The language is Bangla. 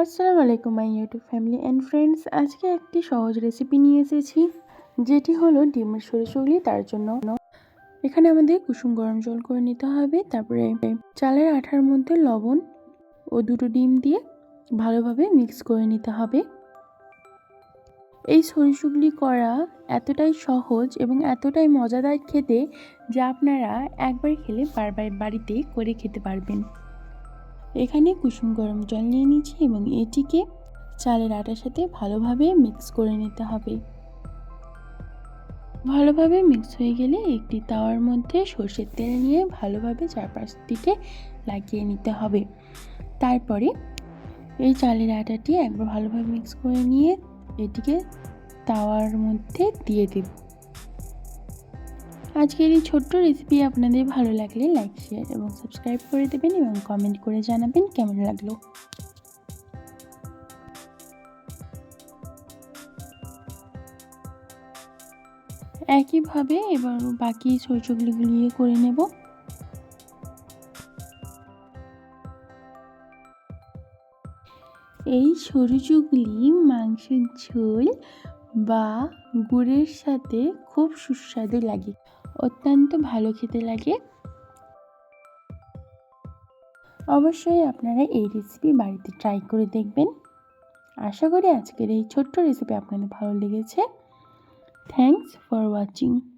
আসসালামু আলাইকুম my YouTube family and friends আজকে একটি সহজ রেসিপি নিয়ে এসেছি, যেটি হলো ডিমের সরিষগুলি তার জন্য এখানে আমাদের কুসুম গরম জল করে নিতে হবে, তারপরে চালের আঠার মধ্যে লবণ ও দুটো ডিম দিয়ে ভালোভাবে মিক্স করে নিতে হবে। এই সরিষগুলি করা এতটাই সহজ এবং এতটাই মজাদার খেতে, যা আপনারা একবার খেলে বারবার বাড়িতে করে খেতে পারবেন। এখানে কুসুম গরম জল নিয়ে নিচ্ছি এবং এটিকে চালের আটার সাথে ভালোভাবে মিক্স করে নিতে হবে। ভালোভাবে মিক্স হয়ে গেলে একটি তাওয়ার মধ্যে সর্ষের তেল নিয়ে ভালোভাবে চারপাশ দিকে লাগিয়ে নিতে হবে। তারপরে এই চালের আটাটি একবার ভালোভাবে মিক্স করে নিয়ে এটিকে তাওয়ার মধ্যে দিয়ে দেব। আজকের এই ছোট্ট রেসিপি আপনাদের ভালো লাগলে লাইক শেয়ার এবং সাবস্ক্রাইব করে দেবেন এবং কমেন্ট করে জানাবেন কেমন লাগল। একইভাবে এবার বাকি সরষেগুলি গুলিয়ে করে নেব। এই সরু চুগলি মাংসের ঝোল বা গুড়ের সাথে খুব সুস্বাদু লাগে। অত্যন্ত ভালো খেতে লাগে। অবশ্যই আপনারা এই রেসিপি বাড়িতে ট্রাই করে দেখবেন। আশা করি আজকের এই ছোট্ট রেসিপি আপনাদের ভালো লেগেছে। Thanks for watching